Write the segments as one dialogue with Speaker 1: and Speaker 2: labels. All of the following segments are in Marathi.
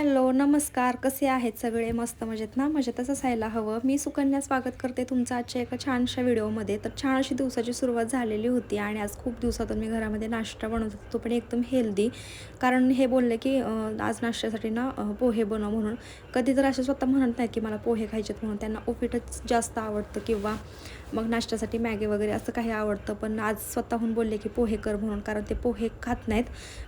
Speaker 1: हॅलो नमस्कार. कसे आहेत सगळे? मस्त मजेत ना? मजेतच असायला हवं. मी सुकन्या स्वागत करते तुमचं आजच्या एका छानशा व्हिडिओमध्ये. तर छान अशी दिवसाची सुरुवात झालेली होती आणि आज खूप दिवसातून मी घरामध्ये नाश्ता बनवत होतो. तो पण एकदम हेल्दी कारण हे बोलले की आज नाश्त्यासाठी ना पोहे बनव म्हणून. कधी तर असे स्वतः म्हणत नाही की मला पोहे खायचेत म्हणून. त्यांना उपीटच जास्त आवडतं किंवा मग नाश्त्यासाठी मॅगी वगैरे असं काही आवडतं. पण आज स्वतःहून बोलले की पोहे कर म्हणून कारण ते पोहे खात नाहीत.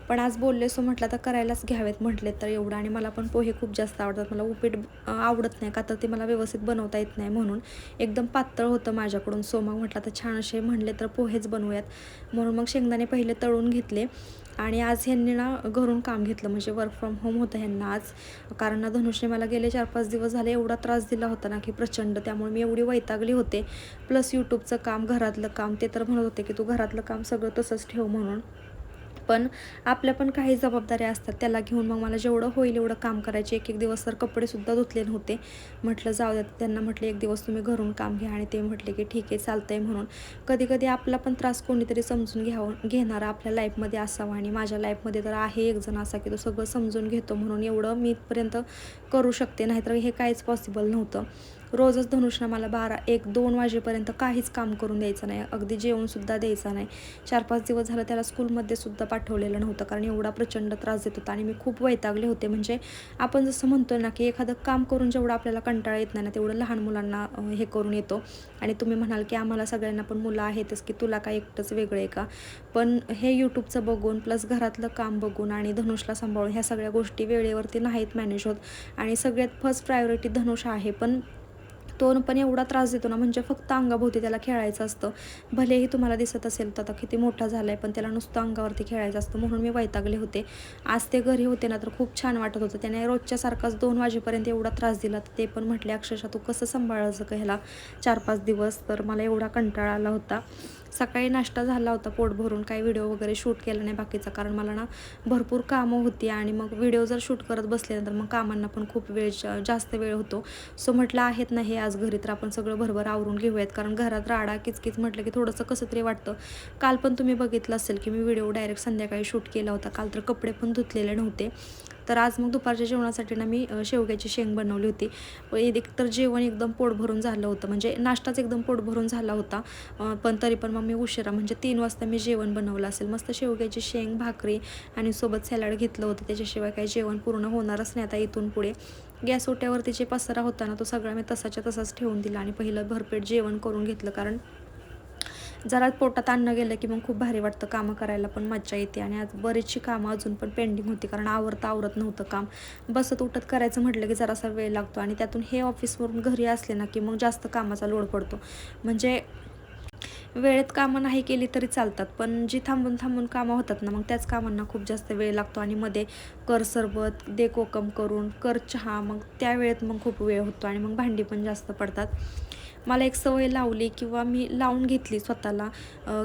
Speaker 1: पण आज बोलले सो म्हटलं तर करायलाच घ्यावेत म्हटले तर एवढं. आणि मला पण पोहे खूप जास्त आवडतात. मला उपीट आवडत नाही. का तर ते मला व्यवस्थित बनवता येत नाही म्हणून. एकदम पातळ होतं माझ्याकडून. सो मग म्हटलं तर छान असे म्हणले तर पोहेच बनवूयात. म्हणून मग शेंगदाणे पहिले तळून घेतले. आणि आज ह्यांनी ना घरून काम घेतलं. म्हणजे वर्क फ्रॉम होम होतं ह्यांना आज. कारण ना धनुषने मला गेले चार पाच दिवस झाले. एवढा त्रास दिला होता ना की प्रचंड. त्यामुळे मी एवढी वैतागली होते. प्लस यूट्यूबचं काम घरातलं काम ते तर म्हणत होते की तू घरातलं काम सगळं तसंच ठेव म्हणून. पण आपल्या पण काही जबाबदाऱ्या असतात त्याला घेऊन मग मला जेवढं होईल एवढं काम करायचे. एक एक दिवस तर कपडेसुद्धा धुतले नव्हते. म्हटलं जाऊ द्या. त्यांना म्हटलं एक दिवस तुम्ही घरून काम घ्या. आणि ते म्हटले की ठीक आहे चालतंय. म्हणून कधी कधी आपला पण त्रास कोणीतरी समजून घ्यावं घेणारा आपल्या लाईफमध्ये असावा. आणि माझ्या लाईफमध्ये तर आहे एक जण असा की तो सगळं समजून घेतो म्हणून एवढं मी इथपर्यंत करू शकते. नाहीतर हे काहीच पॉसिबल नव्हतं. रोजच धनुषनं मला बारा एक दोन वाजेपर्यंत काहीच काम करून द्यायचं नाही. अगदी जेवणसुद्धा द्यायचं नाही. चार पाच दिवस झालं त्याला स्कूलमध्ये सुद्धा पाठवलेलं नव्हतं कारण एवढा प्रचंड त्रास देत होता आणि मी खूप वैतागले होते. म्हणजे आपण जसं म्हणतो ना की एखादं काम करून जेवढं आपल्याला कंटाळा येत नाही ना तेवढं लहान मुलांना हे करून येतो. आणि तुम्ही म्हणाल की आम्हाला सगळ्यांना पण मुलं आहेतच की तुला काय एकटंच वेगळं आहे का? पण हे यूट्यूबचं बघून प्लस घरातलं काम बघून आणि धनुषला सांभाळून ह्या सगळ्या गोष्टी वेळेवरती नाहीत मॅनेज होत. आणि सगळ्यात फर्स्ट प्रायोरिटी धनुष आहे. पण तो पण एवढा त्रास देतो ना म्हणजे फक्त अंगाभोवती त्याला खेळायचं असतं. भलेही तुम्हाला दिसत असेल तर आता किती मोठा झाला आहे पण त्याला नुसतं अंगावरती खेळायचं असतं. म्हणून मी वैतागले होते. आज ते घरी होते ना तर खूप छान वाटत होतं. त्याने रोजच्यासारखाच दोन वाजेपर्यंत एवढा त्रास दिला तर ते पण म्हटले अक्षरशः तू कसं सांभाळायचं का ह्याला? चार पाच दिवस. तर मला एवढा कंटाळा आला होता. सकाळी नाश्ता झाला होता पोट भरून काही व्हिडिओ वगैरे शूट केला नाही बाकीचा. कारण मला ना भरपूर कामं होती आणि मग व्हिडिओ जर शूट करत बसल्यानंतर मग कामांना पण खूप वेळ जास्त वेळ होतो. सो म्हटलं आहेत ना हे आज घरी तर आपण सगळं भरभर आवरून घेऊयात. कारण घरात राडा किचकिच म्हटलं की थोडंसं कसं तरी वाटतं. काल पण तुम्ही बघितलं असेल की मी व्हिडिओ डायरेक्ट संध्याकाळी शूट केला होता. काल तर कपडे पण धुतलेले नव्हते. तर आज मग दुपारच्या जेवणासाठी ना मी शेवग्याची शेंग बनवली होती. एक तर जेवण एकदम पोट भरून झालं होतं. म्हणजे नाश्ताच एकदम पोट भरून झाला होता. पण तरी पण मग मी उशिरा म्हणजे तीन वाजता मी जेवण बनवलं असेल. मस्त शेवग्याची शेंग भाकरी आणि सोबत सॅलड घेतलं होतं. त्याच्याशिवाय काही जेवण पूर्ण होणारच नाही आता इथून पुढे. गॅस ओट्यावरती जे पसारा होता ना तो सगळा मी तसाच्या तसाच ठेवून दिला आणि पहिलं भरपेट जेवण करून घेतलं. कारण जरा पोटात अन्न गेलं की मग खूप भारी वाटतं कामं करायला पण मज्जा येते. आणि आज बरीचशी कामं अजून पण पेंडिंग होती कारण आवरता आवरत नव्हतं काम. बसत उठत करायचं म्हटलं की जरासा वेळ लागतो. आणि त्यातून हे ऑफिसवरून घरी असले ना की मग जास्त कामाचा लोड पडतो. म्हणजे वेळेत कामं नाही केली तरी चालतात पण जी थांबून थांबून कामं होतात ना मग त्याच कामांना खूप जास्त वेळ लागतो. आणि मध्ये कर सरबत दे कोकम करून कर चहा मग त्या वेळेत मग खूप वेळ होतो. आणि मग भांडी पण जास्त पडतात. मला एक सवय लावली किंवा मी लावून घेतली स्वतःला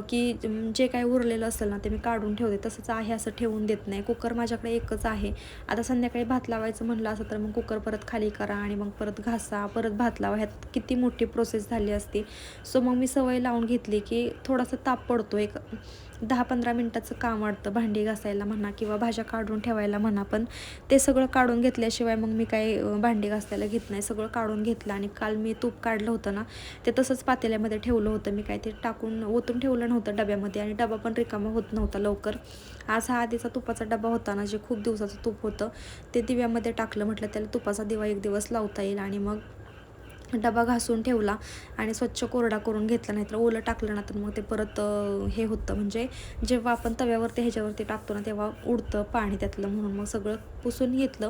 Speaker 1: की जे काय उरलेलं असेल ना ते मी काढून ठेवते. तसंच आहे असं ठेवून देत नाही. कुकर माझ्याकडे एकच आहे. आता संध्याकाळी भात लावायचं म्हणलं असं तर मग कुकर परत खाली करा आणि मग परत घासा परत भात लावा. ह्यात किती मोठी प्रोसेस झाली असती. सो मग मी सवय लावून घेतली की थोडासा ताप पडतो. एक दहा पंधरा मिनटाचं काम वाटतं भांडी घासायला म्हणा किंवा भाज्या काढून ठेवायला म्हणा. पण ते सगळं काढून घेतल्याशिवाय मग मी काही भांडी घासायला घेत नाही. सगळं काढून घेतलं आणि काल मी तूप काढलं होतं ना ते तसंच पातेल्यामध्ये ठेवलं होतं. मी काय ते टाकून ओतून ठेवलं नव्हतं डब्यामध्ये आणि डबा पण रिकामा होत नव्हता लवकर. आज हा आधीचा तुपाचा डबा होता ना जे खूप दिवसाचं तूप होतं ते दिव्यामध्ये टाकलं. म्हटलं त्याला तुपाचा दिवा एक दिवस लावता येईल आणि मग डबा घासून ठेवला आणि स्वच्छ कोरडा करून घेतला नाहीतर ओलं टाकलं ना तर मग ते परत हे होतं. म्हणजे जेव्हा आपण तव्यावरती ह्याच्यावरती टाकतो ना तेव्हा उडतं पाणी त्यातलं म्हणून. मग सगळं पुसून घेतलं.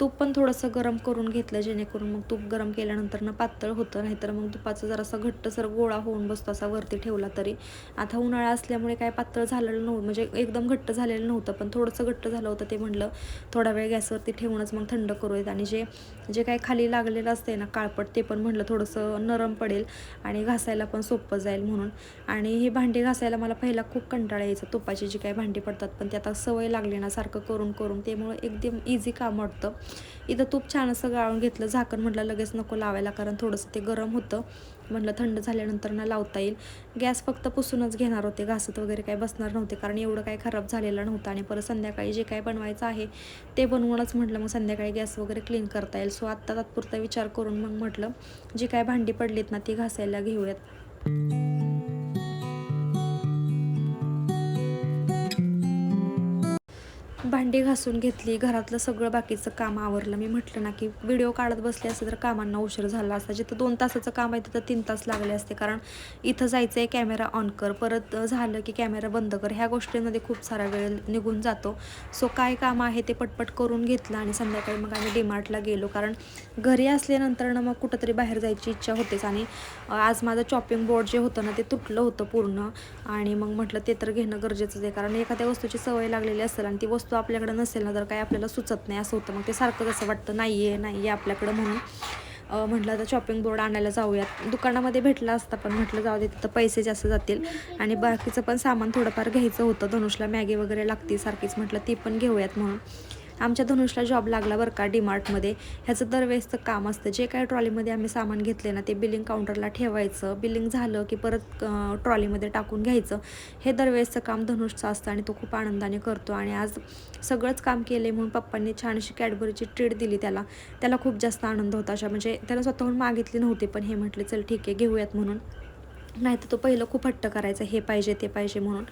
Speaker 1: तूप पण थोडंसं गरम करून घेतलं जेणेकरून मग तूप गरम केल्यानंतर ना पातळ होतं नाहीतर मग तुपाचं जरासं घट्टसर गोळा होऊन बसतो असा वरती ठेवला तरी. आता उन्हाळा असल्यामुळे काय पातळ झालेलं नव्हतं म्हणजे एकदम घट्ट झालेलं नव्हतं पण थोडंसं घट्ट झालं होतं ते म्हटलं थोडा वेळ गॅसवरती ठेवूनच मग थंड करूयात. आणि जे जे काही खाली लागलेलं असते ना काळपट ते पण म्हटलं थोडंसं नरम पडेल आणि घासायला पण सोपं जाईल म्हणून. आणि ही भांडी घासायला मला पहिला खूप कंटाळा यायचा तुपाची जी काही भांडी पडतात पण ते आता सवय लागली ना सारखं करून करून त्यामुळं एकदम इझी काम वाटतं. इथं तूप छान असं गाळून घेतलं झाकण म्हटलं लगेच नको लावायला कारण थोडंसं ते गरम होतं. म्हटलं थंड झाल्यानंतर ना लावता येईल. गॅस फक्त पुसूनच घेणार होते घासत वगैरे काही बसणार नव्हते कारण एवढं काही खराब झालेलं नव्हतं आणि परत संध्याकाळी जे काही बनवायचं आहे ते बनवूनच म्हटलं मग संध्याकाळी गॅस वगैरे क्लीन करता येईल. सो आत्ता तात्पुरता विचार करून मग म्हटलं जी काय भांडी पडलीत ना ती घासायला घेऊयात. भांडी घासून घेतली घरातलं सगळं बाकीचं काम आवरलं. मी म्हटलं ना की व्हिडिओ काढत बसले असते तर कामांना उशीर झाला असता. जिथं दोन तासाचं काम आहे तिथं तीन तास लागले असते. कारण इथं जायचं आहे कॅमेरा ऑन कर. परत झालं की कॅमेरा बंद कर. ह्या गोष्टींमध्ये खूप सारा वेळ निघून जातो. सो काय काम आहे ते पटपट करून घेतलं आणि संध्याकाळी मग आम्ही डीमार्टला गेलो. कारण घरी असल्यानंतर ना मग कुठंतरी बाहेर जायची इच्छा होतेच. आणि आज माझं चॉपिंग बोर्ड जे होतं ना ते तुटलं होतं पूर्ण. आणि मग म्हटलं ते तर घेणं गरजेचंच आहे. कारण एखाद्या वस्तूची सवय लागलेली असेल आणि ती वस्तू तो आपल्याकडे नसेल ना तर काय आपल्याला सुचत नाही असं होतं. मग ते सारखं असं वाटतं नाही आहे नाही आहे आपल्याकडं म्हणून. म्हटलं आता शॉपिंग बोर्ड आणायला जाऊयात. दुकानामध्ये भेटला असता पण म्हटलं जाऊ दे तिथं पैसे जास्त जातील. आणि बाकीचं पण सामान थोडंफार घ्यायचं होतं. धनुषला मॅगी वगैरे लागते सारखीच म्हटलं ती पण घेऊयात म्हणून. आमच्या धनुषला जॉब लागला बरं का डीमार्टमध्ये ह्याचं दरवेळेसचं काम असतं. जे काय ट्रॉलीमध्ये आम्ही सामान घेतले ना ते बिलिंग काउंटरला ठेवायचं. बिलिंग झालं की परत ट्रॉलीमध्ये टाकून घ्यायचं. हे दरवेळेसचं काम धनुषचं असतं आणि तो खूप आनंदाने करतो. आणि आज सगळंच काम केले म्हणून पप्पांनी छानशी कॅडबरीची ट्रीट दिली त्याला. त्याला खूप जास्त आनंद होता अशा म्हणजे त्याला स्वतःहून मागितली नव्हती पण हे म्हटले चल ठीक आहे घेऊयात म्हणून. नाही तर तो पहिलं खूप हट्ट करायचा हे पाहिजे ते पाहिजे म्हणून.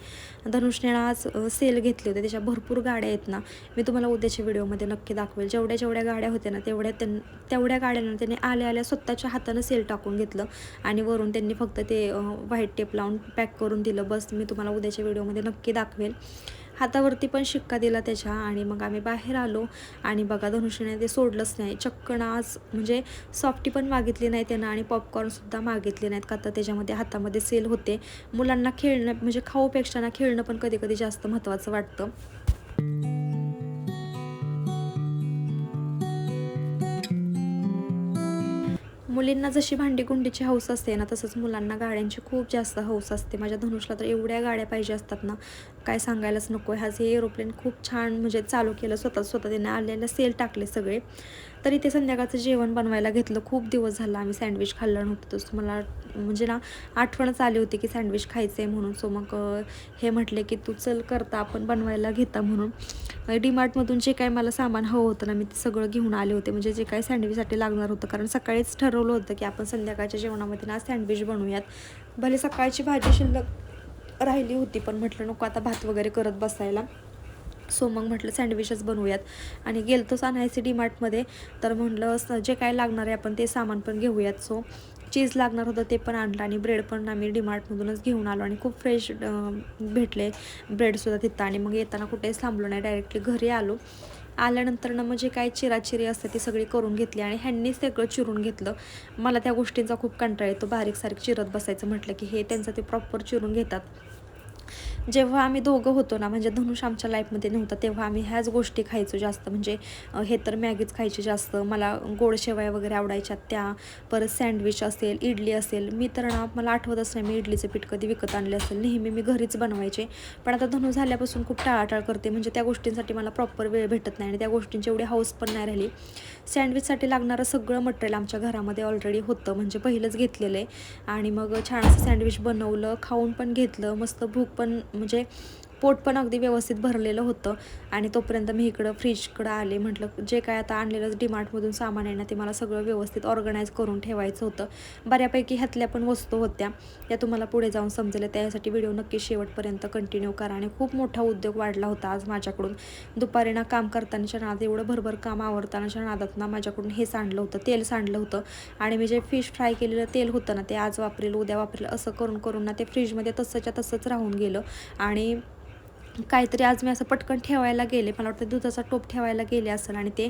Speaker 1: धनुषने आज सेल घेतली होते. त्याच्या भरपूर गाड्या आहेत ना. मी तुम्हाला उद्याच्या व्हिडिओमध्ये नक्की दाखवेल. जेवढ्या जेवढ्या गाड्या होत्या ना तेवढ्या त्यां तेवढ्या गाड्यांना त्यांनी आल्या आल्या स्वतःच्या हातानं सेल टाकून घेतलं. आणि वरून त्यांनी फक्त ते व्हाईट टेप लावून पॅक करून दिलं. बस मी तुम्हाला उद्याच्या व्हिडिओमध्ये नक्की दाखवेल. हातावरती पण शिक्का दिला त्याच्या आणि मग आम्ही बाहेर आलो आणि बघा धनुष्यने ते सोडलंच नाही. चक्कन आज म्हणजे सॉफ्टी पण मागितली नाही त्यांना आणि पॉपकॉर्नसुद्धा मागितले नाहीत का तर त्याच्यामध्ये हातामध्ये सेल होते. मुलांना खेळणं म्हणजे खाऊपेक्षा ना खेळणं पण कधी कधी जास्त महत्त्वाचं वाटतं. मुलींना जशी भांडी हौस असते ना तसंच मुलांना गाड्यांची खूप जास्त हौस असते. माझ्या धनुषला तर एवढ्या गाड्या पाहिजे असतात ना काय सांगायलाच नको. ह्याच हे एरोप्लेन खूप छान म्हणजे चालू केलं स्वतः स्वतः त्यांना आलेलं सेल टाकले सगळे. तरी ते संध्याकाळचं जेवण बनवायला घेतलं. खूप दिवस झाला आम्ही सँडविच खाल्लं नव्हतं. तसं मला म्हणजे ना आठवणच आली होती की सँडविच खायचं आहे म्हणून. सो मग हे म्हटले की तू चल करता आपण बनवायला घेता म्हणून. डीमार्टमधून जे काय मला सामान हवं होतं ना मी ते सगळं घेऊन आले होते. म्हणजे जे काय सँडविचसाठी लागणार होतं. कारण सकाळीच ठरवलं होतं की आपण संध्याकाळच्या जेवणामध्ये ना सँडविच बनवूयात. भले सकाळची भाजी शिल्लक राहिली होती पण म्हटलं नको आता भात वगैरे करत बसायला. सो मग म्हटलं सँडविचच बनवूयात. आणि गेलतोच आणायचे डीमार्टमध्ये तर म्हटलं जे काय लागणार आहे आपण ते सामान पण घेऊयात. सो चीज लागणार होतं ते पण आणलं आणि ब्रेड पण आम्ही डीमार्टमधूनच घेऊन आलो आणि खूप फ्रेश भेटले ब्रेडसुद्धा तिथं. आणि मग येताना कुठेच थांबलो नाही डायरेक्टली घरी आलो. आल्यानंतर ना म्हणजे काय चिराचिरी असते ती सगळी करून घेतली आणि ह्यांनी सगळं चिरून घेतलं. मला त्या गोष्टींचा खूप कंटाळ येतो बारीक सारीक चिरत बसायचं म्हटलं की हे त्यांचं ते प्रॉपर चिरून घेतात. जेव्हा आम्ही दोघं होतो ना म्हणजे धनुष आमच्या लाईफमध्ये नव्हता तेव्हा आम्ही ह्याच गोष्टी खायचो जास्त. म्हणजे हे तर मॅगीच खायची जास्त. मला गोड शेवाय वगैरे आवडायच्या त्या. परत सँडविच असेल इडली असेल. मी तर ना मला आठवतच नाही मी इडलीचं पीठ कधी विकत आणले असेल. नेहमी मी घरीच बनवायचे. पण आता धनु झाल्यापासून खूप टाळाटाळ करते. म्हणजे त्या गोष्टींसाठी मला प्रॉपर वेळ भेटत नाही आणि त्या गोष्टींची एवढी हाऊस पण नाही राहिली. सँडविचसाठी लागणारं सगळं मटेरियल आमच्या घरामध्ये ऑलरेडी होतं. म्हणजे पहिलंच घेतलेलं आहे. आणि मग छान असं सँडविच बनवलं खाऊन पण घेतलं. मस्त भूक पण म्हणजे पोट पण अगदी व्यवस्थित भरलेलं होतं. आणि तोपर्यंत मी इकडं फ्रीजकडं आले. म्हटलं जे काय आता आणलेलं डिमार्टमधून सामान आहे ना ते मला सगळं व्यवस्थित ऑर्गनाईज करून ठेवायचं होतं. बऱ्यापैकी ह्यातल्या पण वस्तू होत्या. त्या तुम्हाला पुढे जाऊन समजेल. त्यासाठी व्हिडिओ नक्की शेवटपर्यंत कंटिन्यू करा. आणि खूप मोठा उद्योग वाढला होता आज माझ्याकडून. दुपारी ना काम करतानाच्या नाद एवढं भरभर काम आवडतानाच्या नादात ना माझ्याकडून हे सांडलं होतं. तेल सांडलं होतं. आणि मी जे फिश फ्राय केलेलं तेल होतं ना ते आज वापरेल उद्या वापरेल असं करून करून ना ते फ्रीजमध्ये तसंच्या तसंच राहून गेलं. आणि काहीतरी आज मी असं पटकन ठेवायला गेले. मला वाटतं दुधाचा टोप ठेवायला गेले असेल आणि ते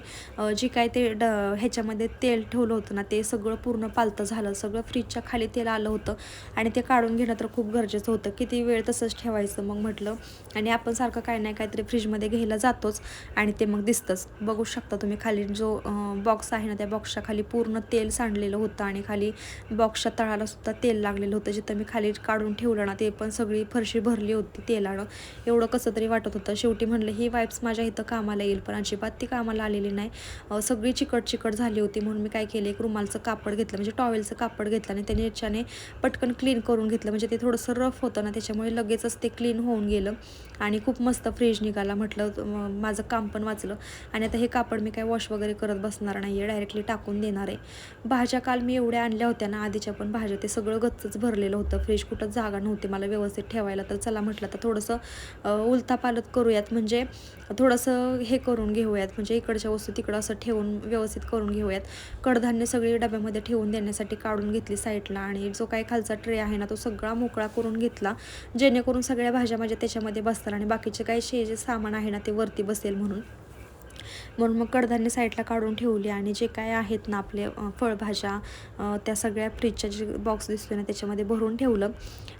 Speaker 1: जे काय ते ड ह्याच्यामध्ये तेल ठेवलं होतं ना ते सगळं पूर्ण पालतं झालं. सगळं फ्रीजच्या खाली तेल आलं होतं आणि ते काढून घेणं तर खूप गरजेचं होतं. किती वेळ तसंच ठेवायचं मग म्हटलं. आणि आपण सारखं काय नाही काहीतरी फ्रीजमध्ये घ्यायला जातोच आणि ते मग दिसतंच. बघू शकता तुम्ही खाली जो बॉक्स आहे ना त्या बॉक्सच्या खाली पूर्ण तेल सांडलेलं होतं आणि खाली बॉक्सच्या तळाला सुद्धा तेल लागलेलं होतं. जिथं मी खाली काढून ठेवलं ना ते पण सगळी फरशी भरली होती तेलानं. एवढं कसं तरी वाटत होतं. शेवटी म्हणलं ही वाईप्स माझ्या इथं कामाला येईल पण अजिबात ती कामाला आलेली नाही. सगळी चिकट चिकट झाली होती म्हणून मी काय केलं एक रुमालचं कापड घेतलं म्हणजे टॉवेलचं कापड घेतलं आणि त्याने याच्याने पटकन क्लीन करून घेतलं. म्हणजे ते थोडंसं रफ होतं ना त्याच्यामुळे लगेचच ते क्लीन होऊन गेलं आणि खूप मस्त फ्रीज निघाला. म्हटलं माझं काम पण वाचलं आणि आता हे कापड मी काय वॉश वगैरे करत बसणार नाही आहे डायरेक्टली टाकून देणार आहे. भाज्या काल मी एवढ्या आणल्या होत्या ना आधीच्या पण भाज्या ते सगळं गच्चच भरलेलं होतं. फ्रीज कुठं जागा नव्हती मला व्यवस्थित ठेवायला. तर चला म्हटलं तर थोडंसं उलथापालत पालत करूयात म्हणजे थोडंसं हे करून घेऊयात म्हणजे इकडच्या वस्तू तिकडं असं ठेवून व्यवस्थित करून घेऊयात. कडधान्य सगळी डब्यामध्ये ठेवून देण्यासाठी काढून घेतली साईडला आणि जो काही खालचा ट्रे आहे ना तो सगळा मोकळा करून घेतला जेणेकरून सगळ्या भाज्या माझ्या त्याच्यामध्ये बसतात आणि बाकीचे काही शे जे सामान आहे ना ते वरती बसेल म्हणून. म्हणून मग कडधान्य साईडला काढून ठेवली आणि जे काय आहेत ना आपले फळभाज्या त्या सगळ्या फ्रीजच्या जे बॉक्स दिसतोय ना त्याच्यामध्ये भरून ठेवलं.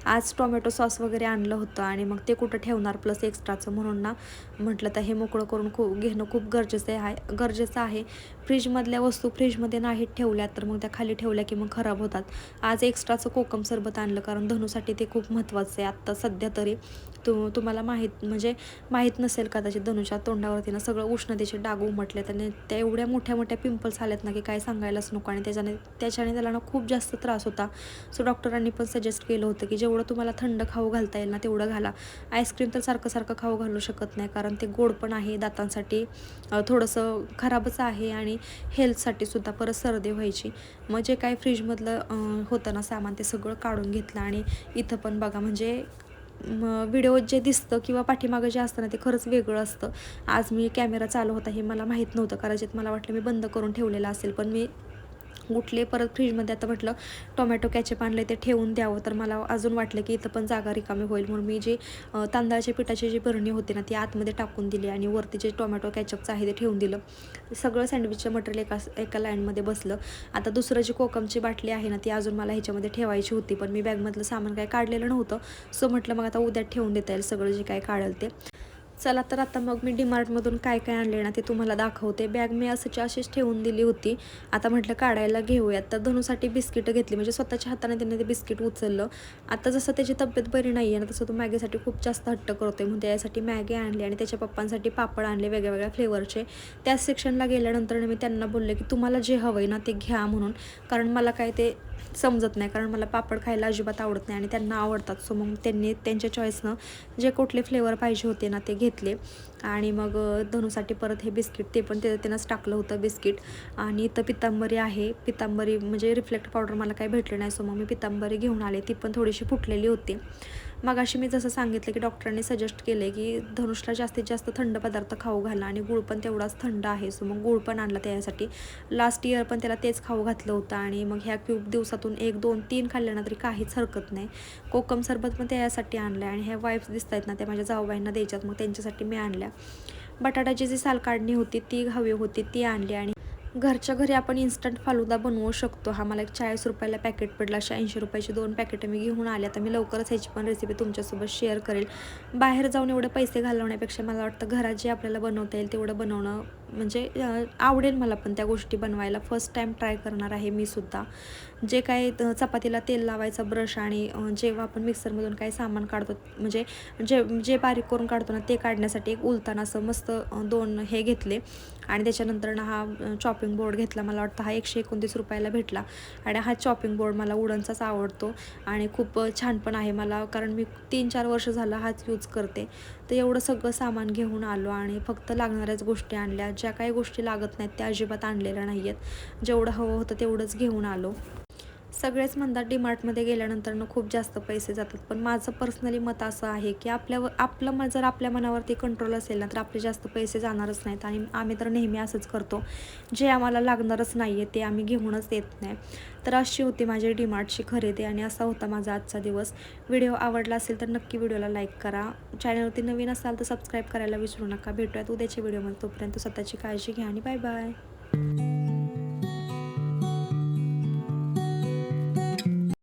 Speaker 1: आज टोमॅटो सॉस वगैरे आणलं होतं आणि मग ते कुठं ठेवणार प्लस एक्स्ट्राचं म्हणून ना म्हटलं तर हे मोकळं करून खूप घेणं खूप गरजेचं आहे गरजेचं आहे. फ्रीजमधल्या वस्तू फ्रीजमध्ये नाही ठेवल्या तर मग त्या खाली ठेवल्या की मग खराब होतात. आज एक्स्ट्राचं कोकम सरबत आणलं कारण धनुसाठी ते खूप महत्त्वाचं आहे. आत्ता सध्या तरी तु तुम्हाला माहीत म्हणजे माहीत नसेल कदाचित धनुच्या तोंडावरती ना सगळं उष्णतेचे डाग उमटले त्याने त्या एवढ्या मोठ्या मोठ्या पिंपल्स आल्यात ना की काय सांगायलाच नको आणि त्याच्याने त्याच्याने त्याला ना खूप जास्त त्रास होता. सो डॉक्टरांनी पण सजेस्ट केलं होतं की जेवढं तुम्हाला थंड खाऊ घालता येईल ना तेवढं घाला. आईस्क्रीम तर सारखं सारखं खाऊ घालू शकत नाही कारण ते गोड पण आहे दातांसाठी थोडंसं खराबच आहे आणि हेल्थसाठी सुद्धा परत सर्दी व्हायची. मग जे काय फ्रीजमधलं होतं ना सामान ते सगळं काढून घेतलं आणि इथं पण बघा म्हणजे मग व्हिडिओ जे दिसतं किंवा पाठीमागं जे असतं ना ते खरंच वेगळं असतं. आज मी कॅमेरा चालू होता हे मला माहीत नव्हतं कदाचित मला वाटलं मी बंद करून ठेवलेलं असेल पण मी गुठले परत फ्रीजमध्ये आता म्हटलं टोमॅटो कॅचअप आणलं ते ठेवून द्यावं. तर मला अजून वाटलं की इथं पण जागा रिकामी होईल. म्हणून मी जी तांदळाच्या पिठाची जी भरणी होती ना ती आतमध्ये टाकून दिली आणि वरती जे टोमॅटो कॅचअपचं आहे ते ठेवून दिलं. सगळं सँडविचचं मटेरियल एका एका लाईनमध्ये बसलं. आता दुसरं जी कोकमची बाटली आहे ना ती अजून मला ह्याच्यामध्ये ठेवायची होती. पण मी बॅगमधलं सामान काय काढलेलं नव्हतं. सो म्हटलं मग आता उद्या ठेवून देता येईल सगळं जे काय काढेल ते. चला तर आता मग मी डीमार्टमधून काय काय आणले ना ते तुम्हाला दाखवते. बॅग मी असंची अशीच ठेवून दिली होती. आता म्हटलं काढायला घेऊयात. तर धनुसाठी बिस्किटं घेतली. म्हणजे स्वतःच्या हाताने त्याने ते बिस्किट उचललं. आता जसं त्याची तब्येत बरी नाही आहे ना तसं तो मॅगीसाठी खूप जास्त हट्ट करतोय. म्हणून त्यासाठी मॅगी आणली आणि त्याच्या पप्पांसाठी पापड आणले वेगळ्या वेगळ्या फ्लेवरचे त्या सेक्शनला गेल्यानंतर मी त्यांना बोलले की तुम्हाला जे हवं आहे ना ते घ्या म्हणून. कारण मला काय ते समजत नाही कारण मला पापड खायला अजिबात आवडत नाही आणि त्यांना आवडतात. सो मग त्यांनी त्यांच्या चॉईसनं जे कुठले फ्लेवर पाहिजे होते ना ते घेतले. आणि मग धनुसाठी परत हे बिस्किट ते पण ते त्यांनाच टाकलं होतं बिस्किट. आणि इथं पितांबरी आहे. पितांबरी म्हणजे रिफ्लेक्ट पावडर मला काही भेटलं नाही सो मग मी पितांबरी घेऊन आले. ती पण थोडीशी फुटलेली होती. मग अशी मी जसं सांगितलं की डॉक्टरांनी सजेस्ट केले की धनुषला जास्तीत जास्त थंड पदार्थ खाऊ घाला आणि गुळ पण तेवढाच थंड आहे. सो मग गुळ पण आणला त्यासाठी. लास्ट इयर पण त्याला तेच खाऊ घातलं होतं आणि मग ह्या क्यूब दिवसातून एक दोन तीन खाल्ल्यानं तरी काहीच हरकत नाही. कोकम सरबत पण त्यासाठी आणलं आणि ह्या वाईफ्स दिसत आहेत ना त्या माझ्या जाऊबाईंना द्यायच्यात. मग त्यांच्यासाठी मी आणल्या. बटाट्याची जी साल काढणी होती ती हवी होती ती आणली आणि घरच्या घरी आपण इन्स्टंट फालुदा बनवू शकतो. हा मला एक चाळीस रुपयाला पॅकेट पडला. अशा ऐंशी रुपयाची दोन पॅकेटं मी घेऊन आले. आता मी लवकरच ह्याची पण रेसिपी तुमच्यासोबत शेअर करेल. बाहेर जाऊन एवढे पैसे घालवण्यापेक्षा मला वाटतं घरात जे आपल्याला बनवता येईल तेवढं बनवणं म्हणजे आवडेल मला पण त्या गोष्टी बनवायला. फर्स्ट टाईम ट्राय करणार आहे मी सुद्धा. जे काय चपातीला तेल लावायचा ब्रश आणि जेव्हा आपण मिक्सरमधून काही सामान काढतो म्हणजे जे जे बारीक करून काढतो ना ते काढण्यासाठी एक उलताना असं मस्त दोन हे घेतले. आणि त्याच्यानंतर ना हा चॉपिंग बोर्ड घेतला. मला वाटतं हा एकशे एकोणतीस रुपयाला भेटला. आणि हा चॉपिंग बोर्ड मला उडनचाच आवडतो. आणि खूप छान पण आहे मला. कारण मी तीन चार वर्ष झालं हाच यूज करते. तर एवढं सगळं सामान घेऊन आलो आणि फक्त लागणाऱ्याच गोष्टी आणल्या. ज्या काही गोष्टी लागत नाहीत त्या अजिबात आणलेल्या नाही आहेत जेवढं हवं होतं तेवढंच घेऊन आलो. सगळेच म्हणतात डीमार्टमध्ये गेल्यानंतर खूप जास्त पैसे जातात. पण माझं पर्सनली मत असं आहे की आपल्यावर आपलं म जर आपल्या मनावरती कंट्रोल असेल ना तर आपले जास्त पैसे जाणारच नाहीत. आणि आम्ही तर नेहमी असंच करतो. जे आम्हाला लागणारच नाही आहे ते आम्ही घेऊनच येत नाही. तर अशी होती माझी डीमार्टची खरेदी आणि असा होता माझा आजचा दिवस. व्हिडिओ आवडला असेल तर नक्की व्हिडिओला लाईक करा. चॅनलवरती नवीन असाल तर सबस्क्राईब करायला विसरू नका. भेटूयात उद्याच्या व्हिडिओमध्ये तोपर्यंत स्वतःची काळजी घ्या आणि बाय बाय